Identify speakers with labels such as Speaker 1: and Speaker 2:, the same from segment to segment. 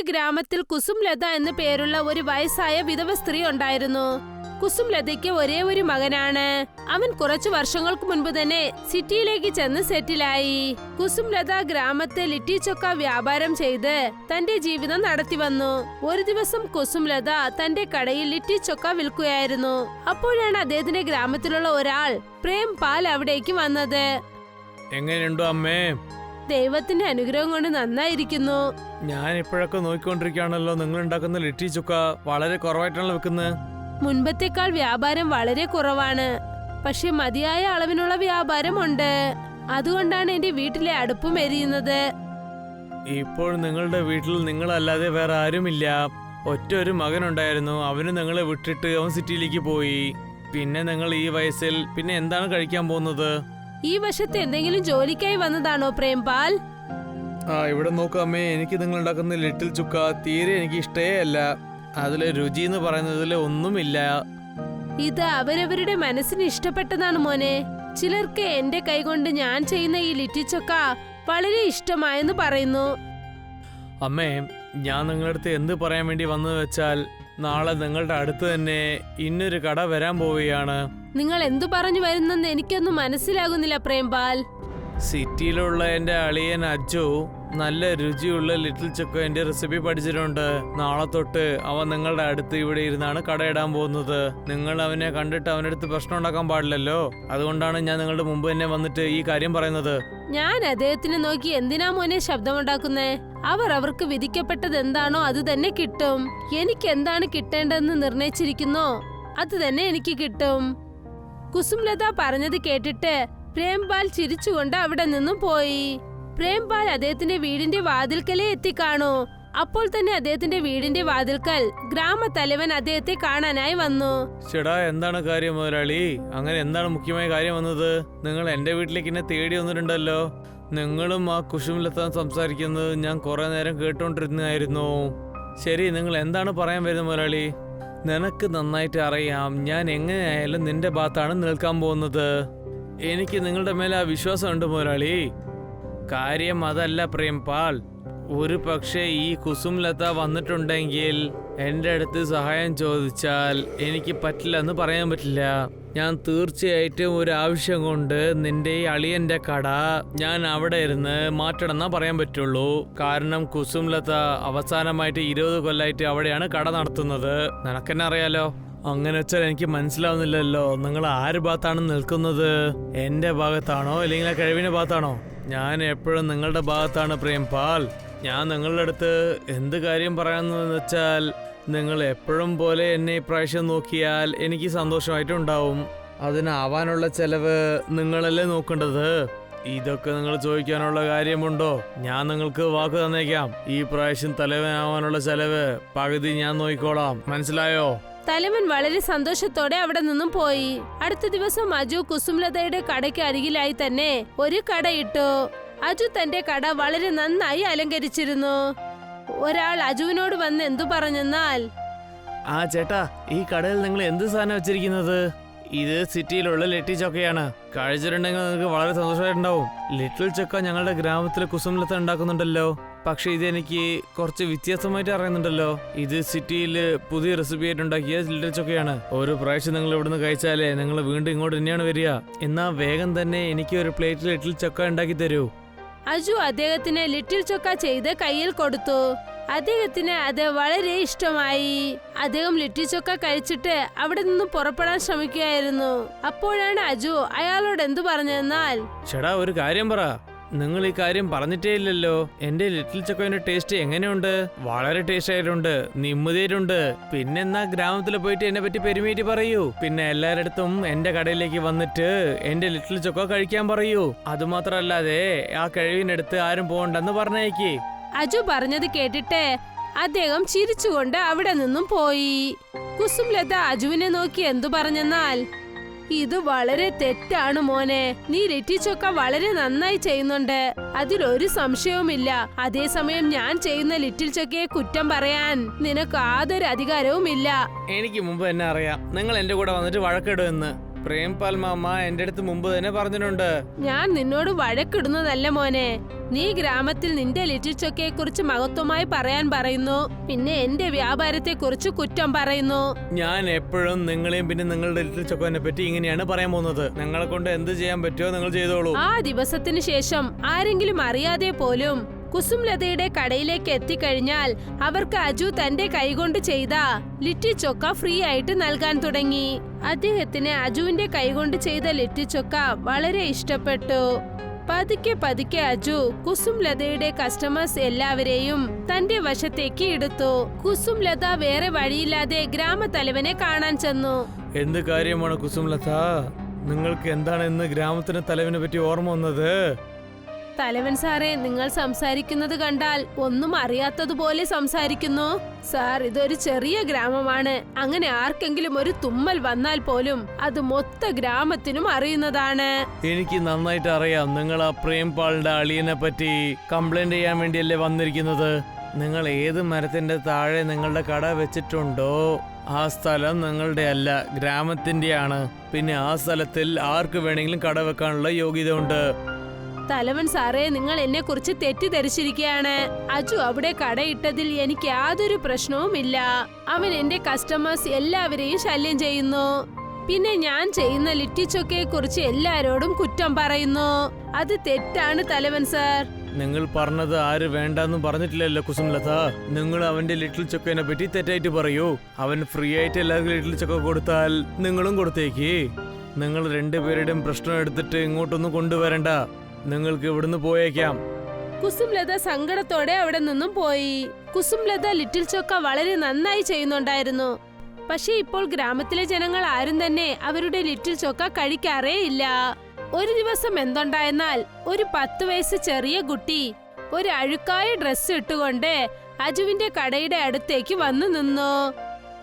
Speaker 1: ഒരു ഗ്രാമത്തിൽ കുസുംലത എന്ന പേരുള്ള ഒരു വയസ്സായ വിധവ സ്ത്രീ ഉണ്ടായിരുന്നു. കുസുംലതയ്ക്ക് ഒരേ ഒരു മകനാണ്. അവൻ കുറച്ചു വർഷങ്ങൾക്ക് മുൻപ് തന്നെ സിറ്റിയിലേക്ക് ചെന്ന് സെറ്റിലായി. കുസുംലത ഗ്രാമത്തെ ലിറ്റി ചൊക്ക വ്യാപാരം ചെയ്ത് തന്റെ ജീവിതം നടത്തി വന്നു. ഒരു ദിവസം കുസുംലത തന്റെ കടയിൽ ലിറ്റി ചൊക്ക വിൽക്കുകയായിരുന്നു. അപ്പോഴാണ് അദ്ദേഹത്തിന്റെ ഗ്രാമത്തിലുള്ള ഒരാൾ പ്രേം പാൽ അവിടേക്ക് വന്നത്.
Speaker 2: എങ്ങനെയുണ്ടോ അമ്മേ?
Speaker 1: ദൈവത്തിന്റെ അനുഗ്രഹം കൊണ്ട് നന്നായിരിക്കുന്നു.
Speaker 2: ഞാൻ ഇപ്പോഴൊക്കെ നോക്കിക്കൊണ്ടിരിക്കുകയാണല്ലോ. നിങ്ങൾ ഉണ്ടാക്കുന്ന ലിറ്റി ചുക്ക വളരെ കുറവായിട്ടാണ് വെക്കുന്നത്
Speaker 1: മുൻപത്തേക്കാൾ വ്യാപാരം വളരെ കുറവാണ്. പക്ഷെ മതിയായ അളവിനുള്ള വ്യാപാരമുണ്ട്. അതുകൊണ്ടാണ് എന്റെ വീട്ടിലെ അടുപ്പും എരിയുന്നത്.
Speaker 2: ഇപ്പോൾ നിങ്ങളുടെ വീട്ടിൽ നിങ്ങളല്ലാതെ വേറെ ആരുമില്ല. ഒറ്റ ഒരു മകനുണ്ടായിരുന്നു. അവന് നിങ്ങളെ വിട്ടിട്ട് അവൻ സിറ്റിയിലേക്ക് പോയി. പിന്നെ നിങ്ങൾ ഈ വയസ്സിൽ പിന്നെ എന്താണ് കഴിക്കാൻ പോകുന്നത്?
Speaker 1: ഈ വശത്ത് എന്തെങ്കിലും ജോലിക്കായി വന്നതാണോ പ്രേംപാൽ?
Speaker 2: ആ ഇവിടെ അമ്മേ എനിക്ക് നിങ്ങൾ ഉണ്ടാക്കുന്ന ലിറ്റിൽ ചുക്ക തീരെ എനിക്ക് ഇഷ്ടേ അല്ല. അതിലെ രുചി എന്ന് പറയുന്നതിൽ ഒന്നുമില്ല.
Speaker 1: ഇത് അവരവരുടെ മനസ്സിന് ഇഷ്ടപ്പെട്ടതാണ് മോനെ. ചിലർക്ക് എന്റെ കൈകൊണ്ട് ഞാൻ ചെയ്യുന്ന ഈ ലിറ്റിച്ചൊക്ക വളരെ ഇഷ്ടമായെന്ന് പറയുന്നു.
Speaker 2: അമ്മേ ഞാൻ നിങ്ങളുടെ അടുത്ത് എന്ത് പറയാൻ വേണ്ടി വന്നത് വെച്ചാൽ നാളെ നിങ്ങളുടെ അടുത്ത് തന്നെ ഇന്നൊരു കട വരാൻ പോവുകയാണ്.
Speaker 1: നിങ്ങൾ എന്തു പറഞ്ഞു വരുന്നെന്ന് എനിക്കൊന്നും മനസ്സിലാകുന്നില്ല പ്രേംപാൽ
Speaker 2: സിറ്റിയിലുള്ള എന്റെ അളിയൻ അജു നല്ല രുചിയുള്ള ലിറ്റിൽ ചൊക്കോന്റെ റെസിപ്പി പഠിച്ചിട്ടുണ്ട്. നാളെ തൊട്ട് അവൻ നിങ്ങളുടെ അടുത്ത് ഇവിടെ ഇരുന്നാണ് കടയിടാൻ പോകുന്നത്. നിങ്ങൾ അവനെ കണ്ടിട്ട് അവന്റെ അടുത്ത് പ്രശ്നം ഉണ്ടാക്കാൻ പാടില്ലല്ലോ? അതുകൊണ്ടാണ് ഞാൻ നിങ്ങളുടെ മുമ്പ് തന്നെ വന്നിട്ട് ഈ കാര്യം പറയുന്നത്.
Speaker 1: ഞാൻ അദ്ദേഹത്തിനെ നോക്കി എന്തിനാ മോനെ ശബ്ദമുണ്ടാക്കുന്നേ? അവർ അവർക്ക് വിധിക്കപ്പെട്ടത് എന്താണോ അത് തന്നെ കിട്ടും. എനിക്ക് എന്താണ് കിട്ടേണ്ടതെന്ന് നിർണയിച്ചിരിക്കുന്നോ? അത് തന്നെ എനിക്ക് കിട്ടും. കുസുംലത പറഞ്ഞത് കേട്ടിട്ട് പ്രേംപാൽ ചിരിച്ചുകൊണ്ട് അവിടെ നിന്നും പോയി. പ്രേംപാൽ അദ്ദേഹത്തിന്റെ വീടിന്റെ വാതിൽക്കലേ എത്തിക്കാണു അപ്പോൾ തന്നെ അദ്ദേഹത്തിന്റെ വീടിന്റെ വാതിൽക്കൽ ഗ്രാമത്തലവൻ അദ്ദേഹത്തെ കാണാനായി വന്നു.
Speaker 2: ചേടാ എന്താണ് കാര്യം മുതലാളി? അങ്ങനെ എന്താണ് മുഖ്യമായ കാര്യം വന്നത്? നിങ്ങൾ എന്റെ വീട്ടിലേക്ക് എന്നെ തേടി വന്നിട്ടുണ്ടല്ലോ. നിങ്ങളും ആ കുശുമിലെത്താൻ സംസാരിക്കുന്നത് ഞാൻ കുറെ നേരം കേട്ടോണ്ടിരുന്നായിരുന്നു ശരി നിങ്ങൾ എന്താണ് പറയാൻ വരുന്നത് മുതലാളി? നിനക്ക് നന്നായിട്ട് അറിയാം ഞാൻ എങ്ങനെയായാലും നിന്റെ ഭാഗത്താണ് നിൽക്കാൻ പോകുന്നത്. എനിക്ക് നിങ്ങളുടെ മേലെ ആ വിശ്വാസമുണ്ട് മുതലാളി കാര്യം അതല്ല പ്രേംപാൽ ഒരു പക്ഷേ ഈ കുസുംലത വന്നിട്ടുണ്ടെങ്കിൽ എന്റെ അടുത്ത് സഹായം ചോദിച്ചാൽ എനിക്ക് പറ്റില്ല എന്ന് പറയാൻ പറ്റില്ല. ഞാൻ തീർച്ചയായിട്ടും ഒരു ആവശ്യം കൊണ്ട് നിന്റെ ഈ അളിയന്റെ കട ഞാൻ അവിടെ ഇരുന്ന് മാറ്റണമെന്നാ പറയാൻ പറ്റുള്ളൂ. കാരണം കുസുംലത അവസാനമായിട്ട് ഇരുപത് കൊല്ലായിട്ട് അവിടെയാണ് കട നടത്തുന്നത്. നിനക്കെന്നെ അറിയാലോ? അങ്ങനെ വെച്ചാൽ എനിക്ക് മനസ്സിലാവുന്നില്ലല്ലോ. നിങ്ങൾ ആര് ഭാഗത്താണ് നിൽക്കുന്നത്? എന്റെ ഭാഗത്താണോ? അല്ലെങ്കിൽ ആ കഴിവിന്റെ ഭാഗത്താണോ? ഞാൻ എപ്പോഴും നിങ്ങളുടെ ഭാഗത്താണ് പ്രേം പാൽ. ഞാൻ നിങ്ങളുടെ അടുത്ത് എന്ത് കാര്യം പറയാമെന്ന് വെച്ചാൽ നിങ്ങൾ എപ്പോഴും പോലെ എന്നെ ഇപ്രാവശ്യം നോക്കിയാൽ എനിക്ക് സന്തോഷമായിട്ടുണ്ടാവും. അതിനാവാനുള്ള ചെലവ് നിങ്ങളല്ലേ നോക്കേണ്ടത്? ഇതൊക്കെ നിങ്ങൾ ചോദിക്കാനുള്ള കാര്യമുണ്ടോ? ഞാൻ നിങ്ങൾക്ക് വാക്ക് തന്നേക്കാം. ഈ പ്രാവശ്യം തലവനാവാനുള്ള ചെലവ് പകുതി ഞാൻ നോക്കിക്കോളാം. മനസ്സിലായോ?
Speaker 1: തലവൻ വളരെ സന്തോഷത്തോടെ അവിടെ നിന്നും പോയി. അടുത്ത ദിവസം അജു കുസുംലതയുടെ കടയ്ക്ക് അരികിലായി തന്നെ ഒരു കടയിട്ടു അജു തന്റെ കട വളരെ നന്നായി അലങ്കരിച്ചിരുന്നു. ഒരാൾ അജുവിനോട് വന്ന് എന്തു പറഞ്ഞെന്നാൽ
Speaker 2: ആ ചേട്ടാ ഈ കടയിൽ നിങ്ങൾ എന്ത് സാധനം വെച്ചിരിക്കുന്നത്? ഇത് സിറ്റിയിലുള്ള ലിറ്റിൽ ചൊക്കയാണ്. കഴിച്ചിട്ടുണ്ടെങ്കിൽ നിങ്ങൾക്ക് വളരെ സന്തോഷമായിട്ടുണ്ടാവും. ലിറ്റിൽ ചൊക്ക ഞങ്ങളുടെ ഗ്രാമത്തിലെ കുസുമലത്ത് ഉണ്ടാക്കുന്നുണ്ടല്ലോ. പക്ഷെ ഇതെനിക്ക് കുറച്ച് വ്യത്യാസമായിട്ട് അറിയുന്നുണ്ടല്ലോ. ഇത് സിറ്റിയിൽ പുതിയ റെസിപ്പി ആയിട്ട് ഉണ്ടാക്കിയ ലിറ്റിൽ ചൊക്കയാണ്. ഒരു പ്രാവശ്യം നിങ്ങൾ ഇവിടുന്ന് കഴിച്ചാലേ നിങ്ങൾ വീണ്ടും ഇങ്ങോട്ട് തന്നെയാണ് വരിക. എന്നാ വേഗം തന്നെ എനിക്ക് ഒരു പ്ലേറ്റിൽ ലിറ്റിൽ ചൊക്ക ഉണ്ടാക്കി തരൂ.
Speaker 1: അജു അദ്ദേഹത്തിന് ലിറ്റിൽ ചൊക്ക ചെയ്ത് കയ്യിൽ കൊടുത്തു. അദ്ദേഹത്തിന് അത് വളരെ ഇഷ്ടമായി. അദ്ദേഹം ലിറ്റിൽ ചൊക്ക കഴിച്ചിട്ട് അവിടെ നിന്നും പുറപ്പെടാൻ ശ്രമിക്കുകയായിരുന്നു. അപ്പോഴാണ് അജു അയാളോട് എന്തു പറഞ്ഞെന്നാൽ
Speaker 2: ചേടാ ഒരു കാര്യം പറ. നിങ്ങൾ ഈ കാര്യം പറഞ്ഞിട്ടേ ഇല്ലല്ലോ എന്റെ ലിറ്റിൽ ചക്കോന്റെ ടേസ്റ്റ് എങ്ങനെയുണ്ട്? വളരെ ടേസ്റ്റ് ആയിട്ടുണ്ട് നിമ്മതിയായിട്ടുണ്ട്. പിന്നെ എന്നാ ഗ്രാമത്തിൽ പോയിട്ട് എന്നെ പറ്റി പെരുമേറ്റി പറയൂ. പിന്നെ എല്ലാരടുത്തും എന്റെ കടയിലേക്ക് വന്നിട്ട് എന്റെ ലിറ്റിൽ ചൊക്കോ കഴിക്കാൻ പറയൂ. അതുമാത്രമല്ലാതെ ആ കഴിവിനടുത്ത് ആരും പോകണ്ടെന്ന് പറഞ്ഞേക്ക്.
Speaker 1: അജു പറഞ്ഞത് കേട്ടിട്ട് അദ്ദേഹം ചിരിച്ചുകൊണ്ട് അവിടെ നിന്നും പോയി. കുസുംലത അജുവിനെ നോക്കി എന്തു പറഞ്ഞെന്നാൽ ഇത് വളരെ തെറ്റാണ് മോനെ. നീ ലിറ്റിച്ചൊക്ക വളരെ നന്നായി ചെയ്യുന്നുണ്ട്. അതിലൊരു സംശയവുമില്ല. അതേസമയം ഞാൻ ചെയ്യുന്ന ലിറ്റിൽ ചൊക്കയെ കുറ്റം പറയാൻ നിനക്ക് യാതൊരു അധികാരവുമില്ല
Speaker 2: എനിക്ക് മുമ്പ് തന്നെ അറിയാം. നിങ്ങൾ എന്റെ കൂടെ വന്നിട്ട് വഴക്കിടുമെന്ന് പ്രേംപാൽ മാമ എന്റെ അടുത്ത് മുമ്പ് തന്നെ പറഞ്ഞിട്ടുണ്ട്.
Speaker 1: ഞാൻ നിന്നോട് വഴക്കിടുന്നതല്ല മോനെ. നീ ഗ്രാമത്തിൽ നിന്റെ ലിറ്റിച്ചൊക്കെ കുറിച്ച് മഹത്വമായി പറയാൻ പറയുന്നു. പിന്നെ എന്റെ വ്യാപാരത്തെ കുറിച്ച് കുറ്റം പറയുന്നു.
Speaker 2: ഞാൻ എപ്പോഴും നിങ്ങളെയും പിന്നെ നിങ്ങളുടെ ലിറ്റിൽ ചൊക്കോനെ പറ്റി ഇങ്ങനെയാണ് പറയാൻ പോകുന്നത്. നിങ്ങളെ കൊണ്ട് എന്ത് ചെയ്യാൻ പറ്റുമോ നിങ്ങൾ ചെയ്തോളൂ.
Speaker 1: ആ ദിവസത്തിന് ശേഷം ആരെങ്കിലും അറിയാതെ പോലും കുസുംലതയുടെ കടയിലേക്ക് എത്തിക്കഴിഞ്ഞാൽ അവർക്ക് അജു തന്റെ കൈകൊണ്ട് ചെയ്ത ലിറ്റി ചൊക്ക ഫ്രീ ആയിട്ട് നൽകാൻ തുടങ്ങി. അദ്ദേഹത്തിന് അജുവിന്റെ കൈകൊണ്ട് ചെയ്ത ലിറ്റി ചൊക്ക വളരെ ഇഷ്ടപ്പെട്ടു. പതുക്കെ പതുക്കെ അജു കുസും ലതയുടെ കസ്റ്റമേഴ്സ് എല്ലാവരെയും തന്റെ വശത്തേക്ക് എടുത്തു. കുസും ലത വേറെ വഴിയില്ലാതെ ഗ്രാമത്തലവനെ കാണാൻ ചെന്നു.
Speaker 2: എന്ത് കാര്യമാണ് കുസും ലത? നിങ്ങൾക്ക് എന്താണ് ഇന്ന് ഗ്രാമത്തിന് തലവിനെ പറ്റി ഓർമ്മ വന്നത്?
Speaker 1: തലവൻ സാറേ നിങ്ങൾ സംസാരിക്കുന്നത് കണ്ടാൽ ഒന്നും അറിയാത്തതുപോലെ സംസാരിക്കുന്നു. സാർ ഇതൊരു ചെറിയ ഗ്രാമമാണ്. അങ്ങനെ ആർക്കെങ്കിലും ഒരു തുമ്മൽ വന്നാൽ പോലും അത് മൊത്ത ഗ്രാമത്തിനും അറിയുന്നതാണ്.
Speaker 2: എനിക്ക് നന്നായിട്ട് അറിയാം നിങ്ങൾ ആ പ്രേംപാളിന്റെ അളിയനെ പറ്റി കംപ്ലൈന്റ് ചെയ്യാൻ വേണ്ടിയല്ലേ വന്നിരിക്കുന്നത്. നിങ്ങൾ ഏത് മരത്തിന്റെ താഴെ നിങ്ങളുടെ കട വെച്ചിട്ടുണ്ടോ ആ സ്ഥലം നിങ്ങളുടെ അല്ല ഗ്രാമത്തിന്റെയാണ്. പിന്നെ ആ സ്ഥലത്തിൽ ആർക്ക് വേണമെങ്കിലും കട വെക്കാനുള്ള യോഗ്യത ഉണ്ട്
Speaker 1: തലവൻ സാറേ നിങ്ങൾ എന്നെ കുറിച്ച് തെറ്റിദ്ധരിച്ചിരിക്കുകയാണ്. അജു അവിടെ കടയിട്ടതിൽ എനിക്ക് യാതൊരു പ്രശ്നവുമില്ല. അവൻ എന്റെ കസ്റ്റമേഴ്സ് എല്ലാവരെയും ശല്യം ചെയ്യുന്നു. പിന്നെ ഞാൻ ചെയ്യുന്ന ലിറ്റിച്ചൊക്കെ കുറിച്ച് എല്ലാരോടും കുറ്റം പറയുന്നു. അത് തെറ്റാണ് തലവൻ സാർ.
Speaker 2: നിങ്ങൾ പറഞ്ഞത് ആര് വേണ്ടെന്ന് പറഞ്ഞിട്ടില്ലല്ലോ കുസുംലത. നിങ്ങൾ അവന്റെ ലിറ്റിൽ ചൊക്കനെ പറ്റി തെറ്റായിട്ട് പറയൂ. അവൻ ഫ്രീ ആയിട്ട് എല്ലാവർക്കും ലിറ്റിൽ ചൊക്ക കൊടുത്താൽ നിങ്ങളും കൊടുത്തേക്ക്. നിങ്ങൾ രണ്ടുപേരുടെയും പ്രശ്നം എടുത്തിട്ട് ഇങ്ങോട്ടൊന്നും കൊണ്ടുവരണ്ട. നിങ്ങൾക്ക് ഇവിടുന്ന് പോയേക്കാം.
Speaker 1: കുസുംലത സങ്കടത്തോടെ അവിടെ നിന്നും പോയി. കുസുംലത ലിറ്റിൽ ചൊക്ക വളരെ നന്നായി ചെയ്യുന്നുണ്ടായിരുന്നു. പക്ഷേ ഇപ്പോൾ ഗ്രാമത്തിലെ ജനങ്ങൾ ആരും തന്നെ അവരുടെ ലിറ്റിൽ ചൊക്ക കഴിക്കാറേ ഇല്ല. ഒരു ദിവസം എന്തുണ്ടായെന്നാൽ ഒരു പത്ത് വയസ്സ് ചെറിയ കുട്ടി ഒരു അഴുക്കായ ഡ്രസ്സ് ഇട്ടുകൊണ്ട് അജുവിന്റെ കടയുടെ അടുത്തേക്ക് വന്നു നിന്നു.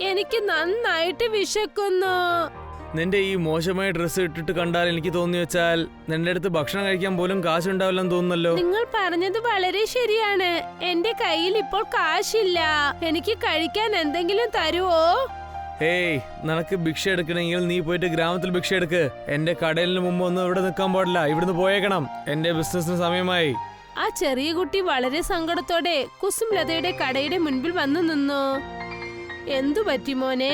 Speaker 1: എനിക്ക് നന്നായിട്ട് വിശക്കുന്നു.
Speaker 2: നിന്റെ ഈ മോശമായ ഡ്രസ്സ് ഇട്ടിട്ട് കണ്ടാൽ എനിക്ക് തോന്നി വെച്ചാൽ നിന്റെ അടുത്ത് ഭക്ഷണം കഴിക്കാൻ പോലും കാശുണ്ടാവില്ലെന്ന് തോന്നുന്നല്ലോ.
Speaker 1: നിങ്ങൾ പറഞ്ഞത് വളരെ ശരിയാണ്. എന്റെ കയ്യിൽ ഇപ്പോൾ കാശില്ല. എനിക്ക് കഴിക്കാൻ എന്തെങ്കിലും തരുവോ?
Speaker 2: ഏയ് നിനക്ക് ഭിക്ഷ എടുക്കണമെങ്കിൽ നീ പോയിട്ട് ഗ്രാമത്തിൽ ഭിക്ഷ എടുക്ക്. എന്റെ കടലിന് മുമ്പ് ഒന്നും ഇവിടെ നിൽക്കാൻ പാടില്ല. ഇവിടുന്ന് പോയേക്കണം. എന്റെ ബിസിനസിന് സമയമായി.
Speaker 1: ആ ചെറിയ കുട്ടി വളരെ സങ്കടത്തോടെ കുസുംലതയുടെ കടയുടെ മുൻപിൽ വന്നു നിന്നു. എന്തു പറ്റി മോനെ?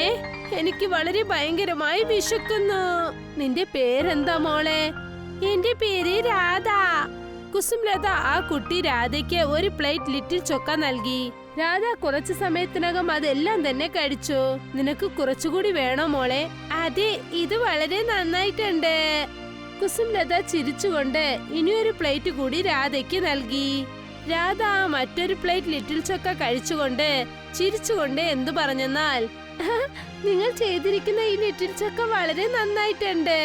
Speaker 1: എനിക്ക് വളരെ ഭയങ്കരമായി വിശക്കുന്നു. നിന്റെ പേരെന്താ മോളെ? എന്റെ പേര് രാധ. കുസുംലത ആ കുട്ടി രാധയ്ക്ക് ഒരു പ്ലേറ്റ് ലിറ്റിൽ ചൊക്ക നൽകി. രാധ കുറച്ചു സമയത്തിനകം അതെല്ലാം തന്നെ കഴിച്ചു. നിനക്ക് കുറച്ചുകൂടി വേണോ മോളെ? അതെ ഇത് വളരെ നന്നായിട്ടുണ്ട്. കുസുംലത ചിരിച്ചുകൊണ്ട് ഇനിയൊരു പ്ലേറ്റ് കൂടി രാധയ്ക്ക് നൽകി. രാധ മറ്റൊരു പ്ലേറ്റ് ലിറ്റിൽ ചൊക്ക കഴിച്ചുകൊണ്ട് ചിരിച്ചുകൊണ്ട് എന്തു പറഞ്ഞെന്നാൽ നിങ്ങൾ ചെയ്തിരിക്കുന്ന ഈ ലിറ്റിൽ ചൊക്ക വളരെ നന്നായിട്ടുണ്ട്.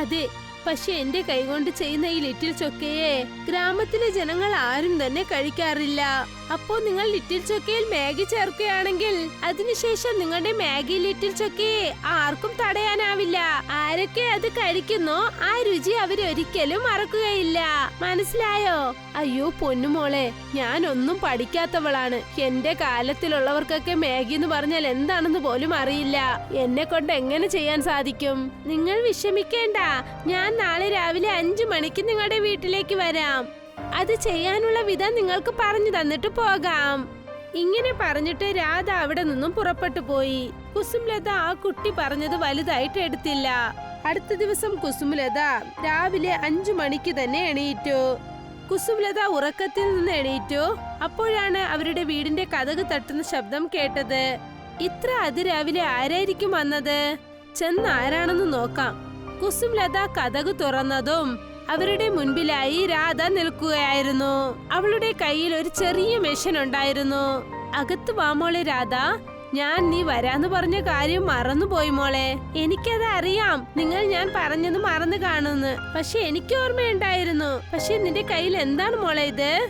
Speaker 1: അതെ പക്ഷെ എന്റെ കൈകൊണ്ട് ചെയ്യുന്ന ഈ ലിറ്റിൽ ചൊക്കയെ ഗ്രാമത്തിലെ ജനങ്ങൾ ആരും തന്നെ കഴിക്കാറില്ല. അപ്പോ നിങ്ങൾ ലിറ്റിൽ ചൊക്കയിൽ മാഗി ചേർക്കുകയാണെങ്കിൽ അതിനുശേഷം നിങ്ങളുടെ മാഗി ലിറ്റിൽ ചൊക്കയെ ആർക്കും തടയാനാവില്ല. ആരൊക്കെ അത് കഴിക്കുന്നോ ആ രുചി അവരൊരിക്കലും മറക്കുകയില്ല. മനസ്സിലായോ? അയ്യോ പൊന്നുമോളെ ഞാൻ ഒന്നും പഠിക്കാത്തവളാണ്. എന്റെ കാലത്തിലുള്ളവർക്കൊക്കെ മാഗി എന്ന് പറഞ്ഞാൽ എന്താണെന്ന് പോലും അറിയില്ല. എന്നെ കൊണ്ട് എങ്ങനെ ചെയ്യാൻ സാധിക്കും? നിങ്ങൾ വിഷമിക്കേണ്ട. ഞാൻ നാളെ രാവിലെ അഞ്ചു മണിക്ക് നിങ്ങളുടെ വീട്ടിലേക്ക് വരാം. അത് ചെയ്യാനുള്ള വിധം നിങ്ങൾക്ക് പറഞ്ഞു തന്നിട്ട് പോകാം. ഇങ്ങനെ പറഞ്ഞിട്ട് രാധ അവിടെ നിന്നും പുറപ്പെട്ടു പോയി. കുസുംലത ആ കുട്ടി പറഞ്ഞത് വലുതായിട്ട് എടുത്തില്ല. അടുത്ത ദിവസം കുസുംലത രാവിലെ അഞ്ചു മണിക്ക് തന്നെ എണീറ്റു. കുസുംലത ഉറക്കത്തിൽ നിന്ന് എണീറ്റു. അപ്പോഴാണ് അവരുടെ വീടിന്റെ കഥക് തട്ടുന്ന ശബ്ദം കേട്ടത്. ഇത്ര അതിരാവിലെ ആരായിരിക്കും വന്നത്? ചെന്ന് ആരാണെന്ന് നോക്കാം. കുസുംലത കഥക് തുറന്നതും അവരുടെ മുൻപിലായി രാധ നിൽക്കുകയായിരുന്നു. അവളുടെ കയ്യിൽ ഒരു ചെറിയ മെഷീൻ ഉണ്ടായിരുന്നു. അകത്ത് വാ മോളെ രാധ. ഞാൻ നീ വരാന്ന് പറഞ്ഞ കാര്യം മറന്നുപോയി മോളെ. എനിക്കത് അറിയാം. നിങ്ങൾ ഞാൻ പറഞ്ഞത് മറന്നു കാണുന്നു. പക്ഷെ എനിക്ക് ഓർമ്മയുണ്ടായിരുന്നു. പക്ഷെ നിന്റെ കയ്യിൽ എന്താണ് മോളെ ഇത്?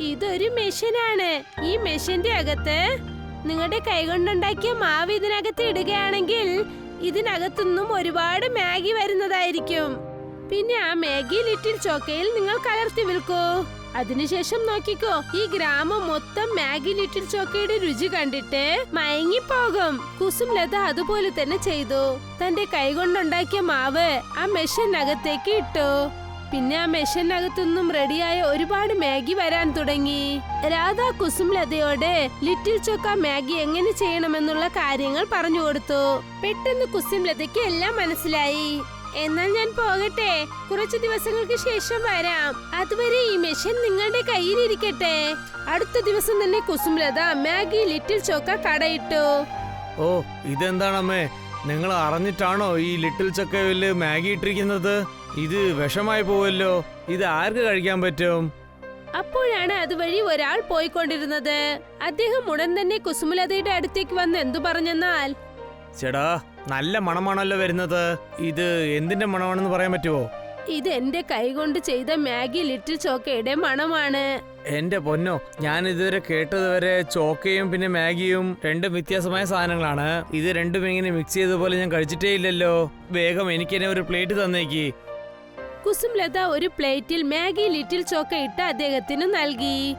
Speaker 1: ഇതൊരു മെഷീനാണ്. ഈ മെഷീന്റെ അകത്ത് നിങ്ങളുടെ കൈകൊണ്ടുണ്ടാക്കിയ മാവ് ഇതിനകത്ത് ഇടുകയാണെങ്കിൽ ഇതിനകത്തുനിന്നും ഒരുപാട് മാഗി വരുന്നതായിരിക്കും. പിന്നെ ആ മാഗി ലിറ്റിൽ ചോക്കയിൽ നിങ്ങൾ കലർത്തി വിൽക്കൂ. അതിനുശേഷം നോക്കിക്കോ ഈ ഗ്രാമം മൊത്തം മാഗി ലിറ്റിൽ ചോക്കയുടെ രുചി കണ്ടിട്ട് മയങ്ങിപ്പോകും. കുസും ലത അതുപോലെ തന്നെ ചെയ്തു. തന്റെ കൈകൊണ്ടുണ്ടാക്കിയ മാവ് ആ മെഷീനകത്തേക്ക് ഇട്ടു. പിന്നെ ആ മെഷീനകത്തുനിന്നും റെഡിയായ ഒരുപാട് മാഗി വരാൻ തുടങ്ങി. രാധ കുസുംലതയോട് ലിറ്റിൽ ചൊക്ക മാഗി എങ്ങനെ ചെയ്യണമെന്നുള്ള കാര്യങ്ങൾ പറഞ്ഞു കൊടുത്തു. പെട്ടെന്ന് കുസും ലതയ്ക്ക് എല്ലാം മനസ്സിലായി. എന്നാൽ ഞാൻ പോകട്ടെ. കുറച്ചു ദിവസങ്ങൾക്ക് ശേഷം വരാം. അതുവരെ ഈ മെഷീൻ നിങ്ങളുടെ കയ്യിലിരിക്കട്ടെ. അടുത്ത ദിവസം തന്നെ കുസുംലത മാഗി ലിറ്റിൽ ചോക്ക കടയിട്ടു.
Speaker 2: ഓ ഇതെന്താണമ്മേ? നിങ്ങൾ അറിഞ്ഞിട്ടാണോ ഈ ലിറ്റിൽ ചക്കവിൽ മാഗി ഇട്ടിരിക്കുന്നത്? ഇത് വിഷമായി പോവല്ലോ. ഇത് ആർക്ക് കഴിക്കാൻ പറ്റും?
Speaker 1: അപ്പോഴാണ് അതുവഴി ഒരാൾ പോയിക്കൊണ്ടിരുന്നത്. അദ്ദേഹം ഉടൻ തന്നെ കുസുമലതയുടെ അടുത്തേക്ക് വന്ന് എന്തു പറഞ്ഞെന്നാൽ?
Speaker 2: ചേടാ നല്ല മണമാണല്ലോ വരുന്നത്. ഇത് എന്തിന്റെ മണമാണെന്ന് പറയാൻ പറ്റുമോ
Speaker 1: ഇത് എന്റെ കൈകൊണ്ട് ചെയ്ത മാഗി ലിറ്റിൽ ചോക്കയുടെ മണമാണ്.
Speaker 2: എന്റെ പൊന്നോ ഞാൻ ഇതുവരെ കേട്ടത് വരെ ചോക്കയും പിന്നെ മാഗിയും രണ്ടും വ്യത്യാസമായ സാധനങ്ങളാണ്. ഇത് രണ്ടും ഇങ്ങനെ മിക്സ് ചെയ്ത പോലെ ഞാൻ കഴിച്ചിട്ടേ ഇല്ലല്ലോ വേഗം എനിക്ക് തന്നെ ഒരു പ്ലേറ്റ് തന്നേക്ക്.
Speaker 1: കുസുംലത ഒരു പ്ലേറ്റിൽ മാഗി ലിറ്റിൽ ചോക്ക ഇട്ട് അദ്ദേഹത്തിന് നൽകി.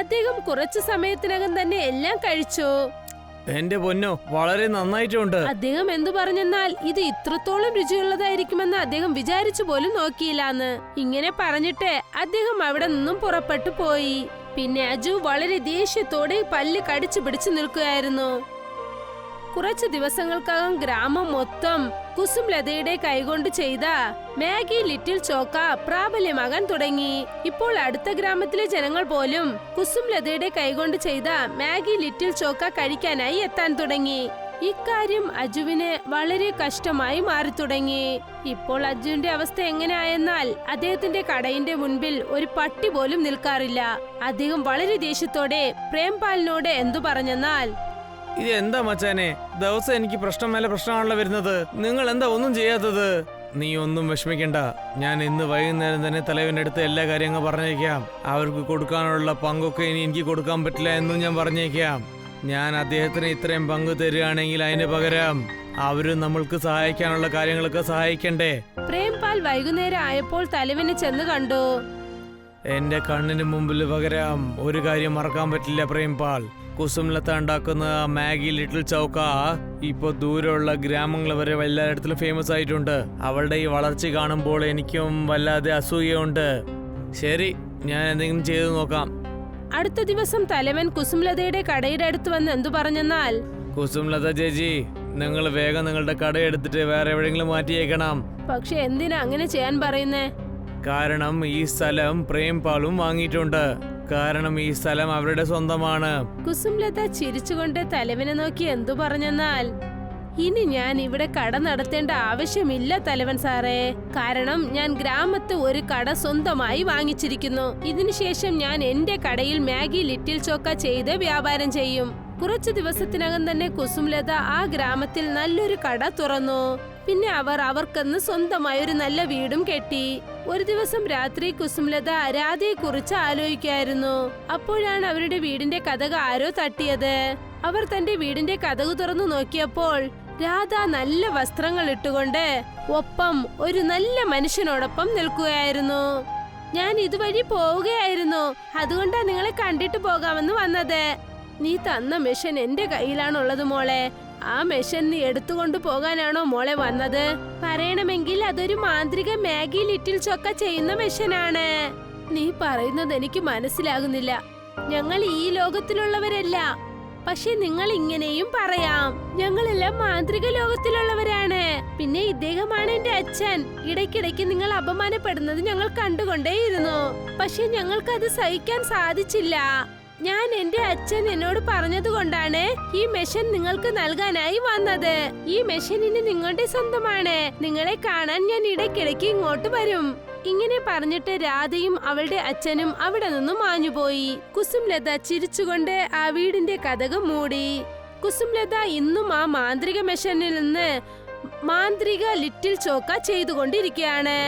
Speaker 1: അദ്ദേഹം കുറച്ചു സമയത്തിനകം തന്നെ എല്ലാം കഴിച്ചു.
Speaker 2: എന്റെ പൊന്നോ വളരെ നന്നായിട്ടുണ്ട്.
Speaker 1: അദ്ദേഹം എന്തു പറഞ്ഞെന്നാൽ ഇത് ഇത്രത്തോളം രുചിയുള്ളതായിരിക്കുമെന്ന് അദ്ദേഹം വിചാരിച്ചു പോലും നോക്കിയില്ലാന്ന്. ഇങ്ങനെ പറഞ്ഞിട്ട് അദ്ദേഹം അവിടെ നിന്നും പുറപ്പെട്ടു പോയി. പിന്നെ അജു വളരെ ദേഷ്യത്തോടെ പല്ല് കടിച്ചു പിടിച്ചു നിൽക്കുകയായിരുന്നു. കുറച്ചു ദിവസങ്ങൾക്കകം ഗ്രാമം മൊത്തം കുസും ലതയുടെ കൈകൊണ്ട് ചെയ്ത മാഗി ലിറ്റിൽ ചോക്ക പ്രാബല്യമാകാൻ തുടങ്ങി. ഇപ്പോൾ അടുത്ത ഗ്രാമത്തിലെ ജനങ്ങൾ പോലും കുസും ലതയുടെ കൈകൊണ്ട് ചെയ്ത മാഗി ലിറ്റിൽ ചോക്ക കഴിക്കാനായി എത്താൻ തുടങ്ങി. ഇക്കാര്യം അജുവിന് വളരെ കഷ്ടമായി മാറി തുടങ്ങി ഇപ്പോൾ അജുവിന്റെ അവസ്ഥ എങ്ങനെയായെന്നാൽ അദ്ദേഹത്തിന്റെ കടയിന്റെ മുൻപിൽ ഒരു പട്ടി പോലും നിൽക്കാറില്ല. അദ്ദേഹം വളരെ ദേഷ്യത്തോടെ പ്രേംപാലിനോട് എന്തു പറഞ്ഞെന്നാൽ
Speaker 2: ഇത് എന്താ മച്ചാനെ? ദിവസം എനിക്ക് പ്രശ്നം മേലെ പ്രശ്നമാണല്ലോ വരുന്നത്. നിങ്ങൾ എന്താ ഒന്നും ചെയ്യാത്തത്? നീ ഒന്നും വിഷമിക്കണ്ട. ഞാൻ ഇന്ന് വൈകുന്നേരം തന്നെ തലവന്റെ അടുത്ത് എല്ലാ കാര്യങ്ങളും പറഞ്ഞേക്കാം. അവർക്ക് കൊടുക്കാനുള്ള പങ്കൊക്കെ ഇനി എനിക്ക് കൊടുക്കാൻ പറ്റില്ല എന്നും ഞാൻ പറഞ്ഞേക്കാം. ഞാൻ അദ്ദേഹത്തിന് ഇത്രയും പങ്ക് തരികയാണെങ്കിൽ അതിന് പകരം അവരും നമ്മൾക്ക് സഹായിക്കാനുള്ള കാര്യങ്ങളൊക്കെ സഹായിക്കണ്ടേ?
Speaker 1: പ്രേംപാൽ വൈകുന്നേരം ആയപ്പോൾ തലവിനെ ചെന്ന് കണ്ടു.
Speaker 2: എന്റെ കണ്ണിന് മുമ്പിൽ പകരം ഒരു കാര്യം മറക്കാൻ പറ്റില്ല പ്രേംപാൽ. കുസുംലത്ത ഉണ്ടാക്കുന്ന മാഗി ലിറ്റിൽ ചൗക്ക ഇപ്പൊ ദൂരെയുള്ള ഗ്രാമങ്ങൾ വരെ എല്ലായിടത്തിലും ഫേമസ് ആയിട്ടുണ്ട്. അവളുടെ ഈ വളർച്ച കാണുമ്പോൾ എനിക്കും വല്ലാതെ അസൂയയുണ്ട്. ശരി ഞാൻ എന്തെങ്കിലും ചെയ്തു നോക്കാം.
Speaker 1: അടുത്ത ദിവസം തലവൻ കുസുംലതയുടെ കടയുടെ അടുത്ത് വന്ന് എന്തു പറഞ്ഞെന്നാൽ?
Speaker 2: കുസുംലത ചേച്ചി നിങ്ങൾ വേഗം നിങ്ങളുടെ കട എടുത്തിട്ട് വേറെ എവിടെയെങ്കിലും മാറ്റിയേക്കണം.
Speaker 1: പക്ഷെ എന്തിനാ അങ്ങനെ ചെയ്യാൻ പറയുന്നേ?
Speaker 2: കാരണം ഈ സ്ഥലം പ്രേംപാളും വാങ്ങിയിട്ടുണ്ട്. കാരണം ഈ സ്ഥലം അവരുടെ സ്വന്തമാണ്.
Speaker 1: കുസുംലത ചിരിച്ചുകൊണ്ട് തലവനെ നോക്കി എന്തു പറഞ്ഞെന്നാൽ ഇനി ഞാൻ ഇവിടെ കട നടത്തേണ്ട ആവശ്യമില്ല തലവൻ സാറേ. കാരണം ഞാൻ ഗ്രാമത്ത് ഒരു കട സ്വന്തമായി വാങ്ങിച്ചിരിക്കുന്നു. ഇതിനുശേഷം ഞാൻ എന്റെ കടയിൽ മാഗി ലിറ്റിൽ ചോക്ക ചെയ്ത് വ്യാപാരം ചെയ്യും. കുറച്ചു ദിവസത്തിനകം തന്നെ കുസുംലത ആ ഗ്രാമത്തിൽ നല്ലൊരു കട തുറന്നു. പിന്നെ അവർ അവർക്കെന്ന് സ്വന്തമായ ഒരു നല്ല വീടും കെട്ടി. ഒരു ദിവസം രാത്രി കുസുംലത രാധയെ കുറിച്ച് ആലോചിക്കായിരുന്നു. അപ്പോഴാണ് അവരുടെ വീടിന്റെ കഥക ആരോ തട്ടിയത്. അവർ തന്റെ വീടിന്റെ കഥകു തുറന്നു നോക്കിയപ്പോൾ രാധ നല്ല വസ്ത്രങ്ങൾ ഇട്ടുകൊണ്ട് ഒപ്പം ഒരു നല്ല മനുഷ്യനോടൊപ്പം നിൽക്കുകയായിരുന്നു. ഞാൻ ഇതുവഴി പോവുകയായിരുന്നു. അതുകൊണ്ടാ നിങ്ങളെ കണ്ടിട്ട് പോകാമെന്ന് വന്നത്. നീ തന്ന മെഷീൻ എന്റെ കയ്യിലാണുള്ളത് മോളെ. ആ മെഷൻ നീ എടുത്തുകൊണ്ട് പോകാനാണോ മോളെ വന്നത്? പറയണമെങ്കിൽ അതൊരു മാന്ത്രിക മാഗി ലിറ്റിൽ ചൊക്ക ചെയ്യുന്ന മെഷീനാണ്. നീ പറയുന്നത് എനിക്ക് മനസ്സിലാകുന്നില്ല. ഞങ്ങൾ ഈ ലോകത്തിലുള്ളവരല്ല. പക്ഷെ നിങ്ങൾ ഇങ്ങനെയും പറയാം. ഞങ്ങളെല്ലാം മാന്ത്രിക ലോകത്തിലുള്ളവരാണ്. പിന്നെ ഇദ്ദേഹമാണ് എന്റെ അച്ഛൻ. ഇടയ്ക്കിടയ്ക്ക് നിങ്ങൾ അപമാനപ്പെടുന്നത് ഞങ്ങൾ കണ്ടുകൊണ്ടേയിരുന്നു. പക്ഷെ ഞങ്ങൾക്ക് അത് സഹിക്കാൻ സാധിച്ചില്ല. ഞാൻ എന്റെ അച്ഛൻ എന്നോട് പറഞ്ഞതുകൊണ്ടാണ് ഈ മെഷീൻ നിങ്ങൾക്ക് നൽകാനായി വന്നത്. ഈ മെഷീൻ ഇനി നിങ്ങളുടെ സ്വന്തമാണ്. നിങ്ങളെ കാണാൻ ഞാൻ ഇടയ്ക്കിടയ്ക്ക് ഇങ്ങോട്ട് വരും. ഇങ്ങനെ പറഞ്ഞിട്ട് രാധയും അവളുടെ അച്ഛനും അവിടെ നിന്നും മാഞ്ഞുപോയി. കുസുംലത ചിരിച്ചുകൊണ്ട് ആ വീടിന്റെ കഥക് മൂടി. കുസുംലത ഇന്നും ആ മാന്ത്രിക മെഷീനിൽ നിന്ന് മാന്ത്രിക ലിറ്റിൽ ചോക്ക ചെയ്തുകൊണ്ടിരിക്കുകയാണ്